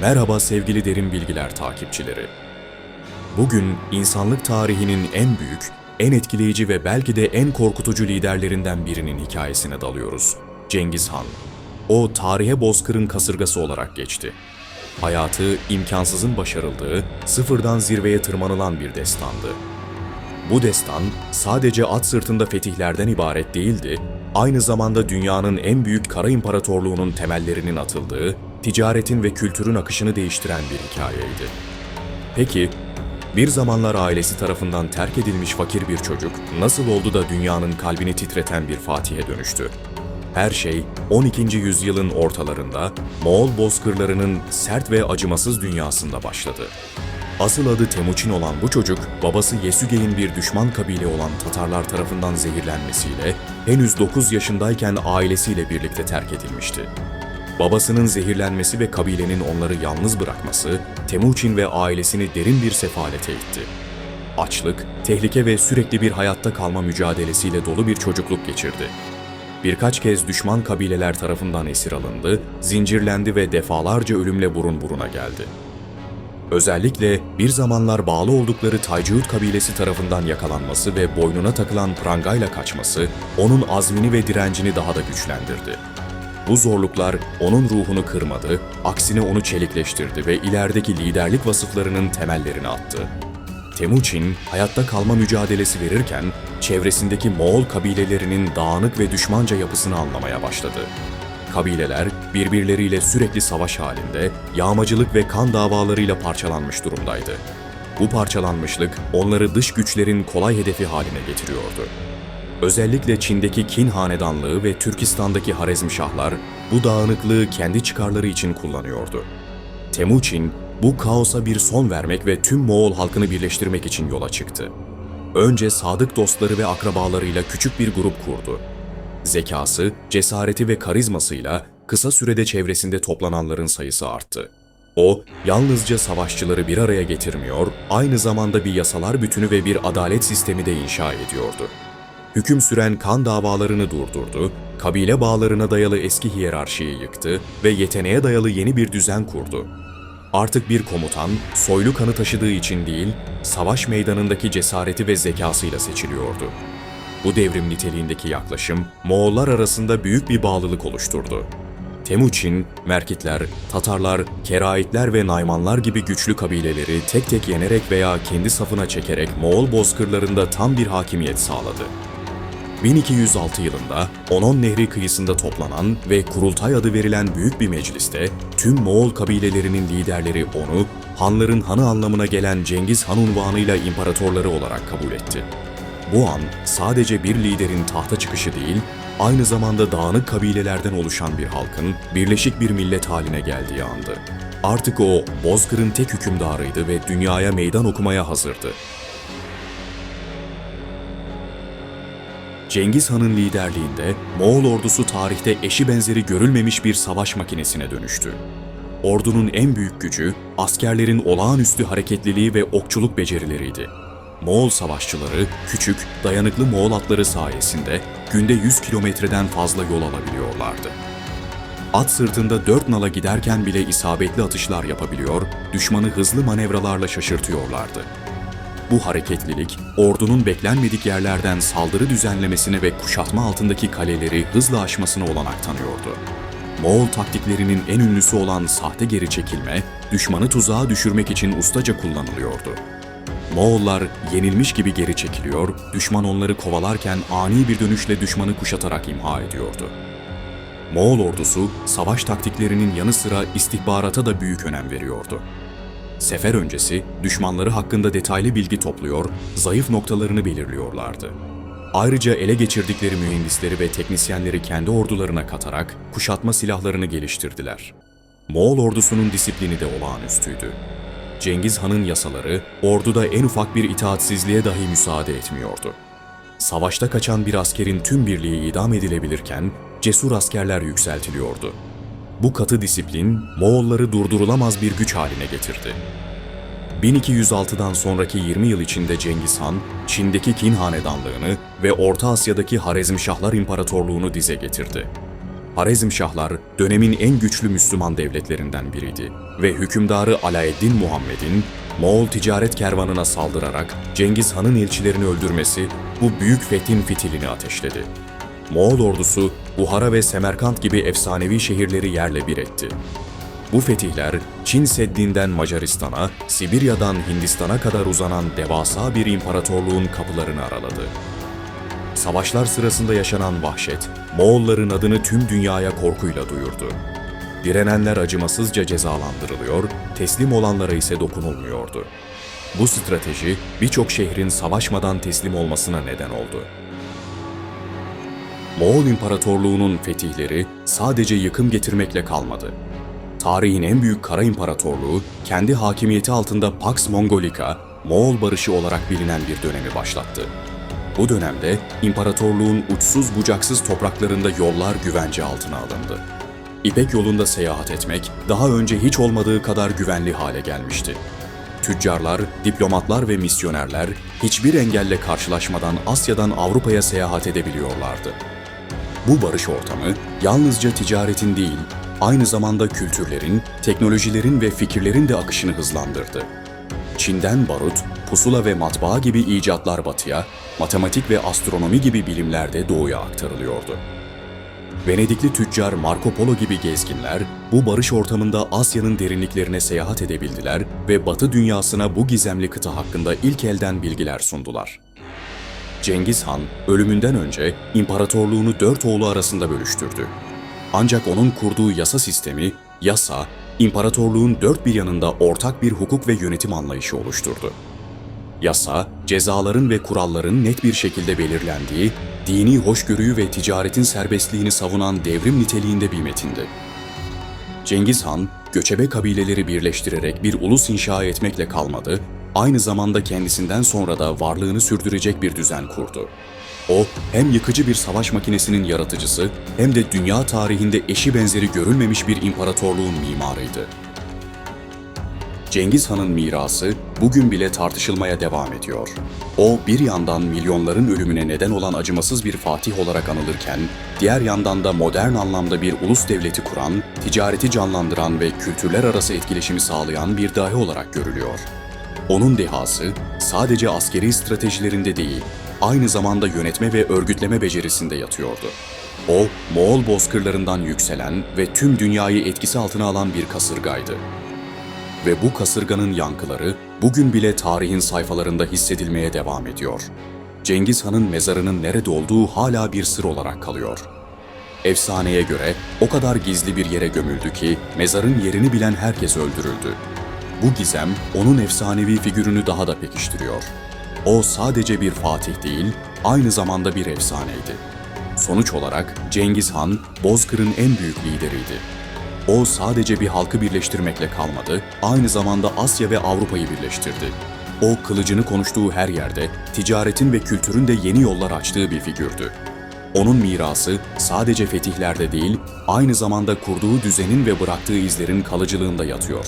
Merhaba sevgili derin bilgiler takipçileri. Bugün insanlık tarihinin en büyük, en etkileyici ve belki de en korkutucu liderlerinden birinin hikayesine dalıyoruz. Cengiz Han. O tarihe bozkırın kasırgası olarak geçti. Hayatı imkansızın başarıldığı, sıfırdan zirveye tırmanılan bir destandı. Bu destan sadece at sırtında fetihlerden ibaret değildi, aynı zamanda dünyanın en büyük kara imparatorluğunun temellerinin atıldığı, ticaretin ve kültürün akışını değiştiren bir hikayeydi. Peki, bir zamanlar ailesi tarafından terk edilmiş fakir bir çocuk nasıl oldu da dünyanın kalbini titreten bir fatihe dönüştü? Her şey 12. yüzyılın ortalarında Moğol bozkırlarının sert ve acımasız dünyasında başladı. Asıl adı Temuçin olan bu çocuk, babası Yesüge'nin bir düşman kabile olan Tatarlar tarafından zehirlenmesiyle henüz 9 yaşındayken ailesiyle birlikte terk edilmişti. Babasının zehirlenmesi ve kabilenin onları yalnız bırakması, Temuçin ve ailesini derin bir sefalete itti. Açlık, tehlike ve sürekli bir hayatta kalma mücadelesiyle dolu bir çocukluk geçirdi. Birkaç kez düşman kabileler tarafından esir alındı, zincirlendi ve defalarca ölümle burun buruna geldi. Özellikle bir zamanlar bağlı oldukları Tayciut kabilesi tarafından yakalanması ve boynuna takılan prangayla kaçması, onun azmini ve direncini daha da güçlendirdi. Bu zorluklar onun ruhunu kırmadı, aksine onu çelikleştirdi ve ilerideki liderlik vasıflarının temellerini attı. Temuçin, hayatta kalma mücadelesi verirken, çevresindeki Moğol kabilelerinin dağınık ve düşmanca yapısını anlamaya başladı. Kabileler birbirleriyle sürekli savaş halinde, yağmacılık ve kan davalarıyla parçalanmış durumdaydı. Bu parçalanmışlık onları dış güçlerin kolay hedefi haline getiriyordu. Özellikle Çin'deki Kin hanedanlığı ve Türkistan'daki Harezmşahlar bu dağınıklığı kendi çıkarları için kullanıyordu. Temuçin bu kaosa bir son vermek ve tüm Moğol halkını birleştirmek için yola çıktı. Önce sadık dostları ve akrabalarıyla küçük bir grup kurdu. Zekası, cesareti ve karizmasıyla kısa sürede çevresinde toplananların sayısı arttı. O, yalnızca savaşçıları bir araya getirmiyor, aynı zamanda bir yasalar bütünü ve bir adalet sistemi de inşa ediyordu. Hüküm süren kan davalarını durdurdu, kabile bağlarına dayalı eski hiyerarşiyi yıktı ve yeteneğe dayalı yeni bir düzen kurdu. Artık bir komutan, soylu kanı taşıdığı için değil, savaş meydanındaki cesareti ve zekasıyla seçiliyordu. Bu devrim niteliğindeki yaklaşım, Moğollar arasında büyük bir bağlılık oluşturdu. Temuçin, Merkitler, Tatarlar, Keraitler ve Naymanlar gibi güçlü kabileleri tek tek yenerek veya kendi safına çekerek Moğol bozkırlarında tam bir hakimiyet sağladı. 1206 yılında Onon Nehri kıyısında toplanan ve Kurultay adı verilen büyük bir mecliste tüm Moğol kabilelerinin liderleri onu, hanların hanı anlamına gelen Cengiz Han unvanıyla imparatorları olarak kabul etti. Bu an sadece bir liderin tahta çıkışı değil, aynı zamanda dağınık kabilelerden oluşan bir halkın birleşik bir millet haline geldiği andı. Artık o, Bozkır'ın tek hükümdarıydı ve dünyaya meydan okumaya hazırdı. Cengiz Han'ın liderliğinde Moğol ordusu tarihte eşi benzeri görülmemiş bir savaş makinesine dönüştü. Ordunun en büyük gücü, askerlerin olağanüstü hareketliliği ve okçuluk becerileriydi. Moğol savaşçıları, küçük, dayanıklı Moğol atları sayesinde günde 100 kilometreden fazla yol alabiliyorlardı. At sırtında dört nala giderken bile isabetli atışlar yapabiliyor, düşmanı hızlı manevralarla şaşırtıyorlardı. Bu hareketlilik, ordunun beklenmedik yerlerden saldırı düzenlemesine ve kuşatma altındaki kaleleri hızla aşmasına olanak tanıyordu. Moğol taktiklerinin en ünlüsü olan sahte geri çekilme, düşmanı tuzağa düşürmek için ustaca kullanılıyordu. Moğollar yenilmiş gibi geri çekiliyor, düşman onları kovalarken ani bir dönüşle düşmanı kuşatarak imha ediyordu. Moğol ordusu savaş taktiklerinin yanı sıra istihbarata da büyük önem veriyordu. Sefer öncesi düşmanları hakkında detaylı bilgi topluyor, zayıf noktalarını belirliyorlardı. Ayrıca ele geçirdikleri mühendisleri ve teknisyenleri kendi ordularına katarak kuşatma silahlarını geliştirdiler. Moğol ordusunun disiplini de olağanüstüydü. Cengiz Han'ın yasaları orduda en ufak bir itaatsizliğe dahi müsaade etmiyordu. Savaşta kaçan bir askerin tüm birliği idam edilebilirken cesur askerler yükseltiliyordu. Bu katı disiplin Moğolları durdurulamaz bir güç haline getirdi. 1206'dan sonraki 20 yıl içinde Cengiz Han, Çin'deki Kin hanedanlığını ve Orta Asya'daki Harezmşahlar İmparatorluğunu dize getirdi. Harezmşahlar dönemin en güçlü Müslüman devletlerinden biriydi ve hükümdarı Alaeddin Muhammed'in Moğol ticaret kervanına saldırarak Cengiz Han'ın elçilerini öldürmesi bu büyük fethin fitilini ateşledi. Moğol ordusu Buhara ve Semerkant gibi efsanevi şehirleri yerle bir etti. Bu fetihler Çin Seddi'nden Macaristan'a, Sibirya'dan Hindistan'a kadar uzanan devasa bir imparatorluğun kapılarını araladı. Savaşlar sırasında yaşanan vahşet, Moğolların adını tüm dünyaya korkuyla duyurdu. Direnenler acımasızca cezalandırılıyor, teslim olanlara ise dokunulmuyordu. Bu strateji birçok şehrin savaşmadan teslim olmasına neden oldu. Moğol İmparatorluğu'nun fetihleri sadece yıkım getirmekle kalmadı. Tarihin en büyük kara imparatorluğu, kendi hakimiyeti altında Pax Mongolica, Moğol barışı olarak bilinen bir dönemi başlattı. Bu dönemde imparatorluğun uçsuz bucaksız topraklarında yollar güvence altına alındı. İpek yolunda seyahat etmek daha önce hiç olmadığı kadar güvenli hale gelmişti. Tüccarlar, diplomatlar ve misyonerler hiçbir engelle karşılaşmadan Asya'dan Avrupa'ya seyahat edebiliyorlardı. Bu barış ortamı yalnızca ticaretin değil, aynı zamanda kültürlerin, teknolojilerin ve fikirlerin de akışını hızlandırdı. Çin'den barut, pusula ve matbaa gibi icatlar batıya, matematik ve astronomi gibi bilimler de doğuya aktarılıyordu. Venedikli tüccar Marco Polo gibi gezginler bu barış ortamında Asya'nın derinliklerine seyahat edebildiler ve Batı dünyasına bu gizemli kıta hakkında ilk elden bilgiler sundular. Cengiz Han ölümünden önce imparatorluğunu dört oğlu arasında bölüştürdü. Ancak onun kurduğu yasa sistemi, yasa, imparatorluğun dört bir yanında ortak bir hukuk ve yönetim anlayışı oluşturdu. Yasa, cezaların ve kuralların net bir şekilde belirlendiği, dini hoşgörüyü ve ticaretin serbestliğini savunan devrim niteliğinde bir metindi. Cengiz Han, göçebe kabileleri birleştirerek bir ulus inşa etmekle kalmadı, aynı zamanda kendisinden sonra da varlığını sürdürecek bir düzen kurdu. O, hem yıkıcı bir savaş makinesinin yaratıcısı hem de dünya tarihinde eşi benzeri görülmemiş bir imparatorluğun mimarıydı. Cengiz Han'ın mirası bugün bile tartışılmaya devam ediyor. O bir yandan milyonların ölümüne neden olan acımasız bir fatih olarak anılırken, diğer yandan da modern anlamda bir ulus devleti kuran, ticareti canlandıran ve kültürler arası etkileşimi sağlayan bir dahi olarak görülüyor. Onun dehası sadece askeri stratejilerinde değil, aynı zamanda yönetme ve örgütleme becerisinde yatıyordu. O, Moğol bozkırlarından yükselen ve tüm dünyayı etkisi altına alan bir kasırgaydı. Ve bu kasırganın yankıları bugün bile tarihin sayfalarında hissedilmeye devam ediyor. Cengiz Han'ın mezarının nerede olduğu hala bir sır olarak kalıyor. Efsaneye göre o kadar gizli bir yere gömüldü ki mezarın yerini bilen herkes öldürüldü. Bu gizem onun efsanevi figürünü daha da pekiştiriyor. O sadece bir fatih değil, aynı zamanda bir efsaneydi. Sonuç olarak Cengiz Han, Bozkır'ın en büyük lideriydi. O sadece bir halkı birleştirmekle kalmadı, aynı zamanda Asya ve Avrupa'yı birleştirdi. O kılıcını konuştuğu her yerde ticaretin ve kültürün de yeni yollar açtığı bir figürdü. Onun mirası sadece fetihlerde değil, aynı zamanda kurduğu düzenin ve bıraktığı izlerin kalıcılığında yatıyor.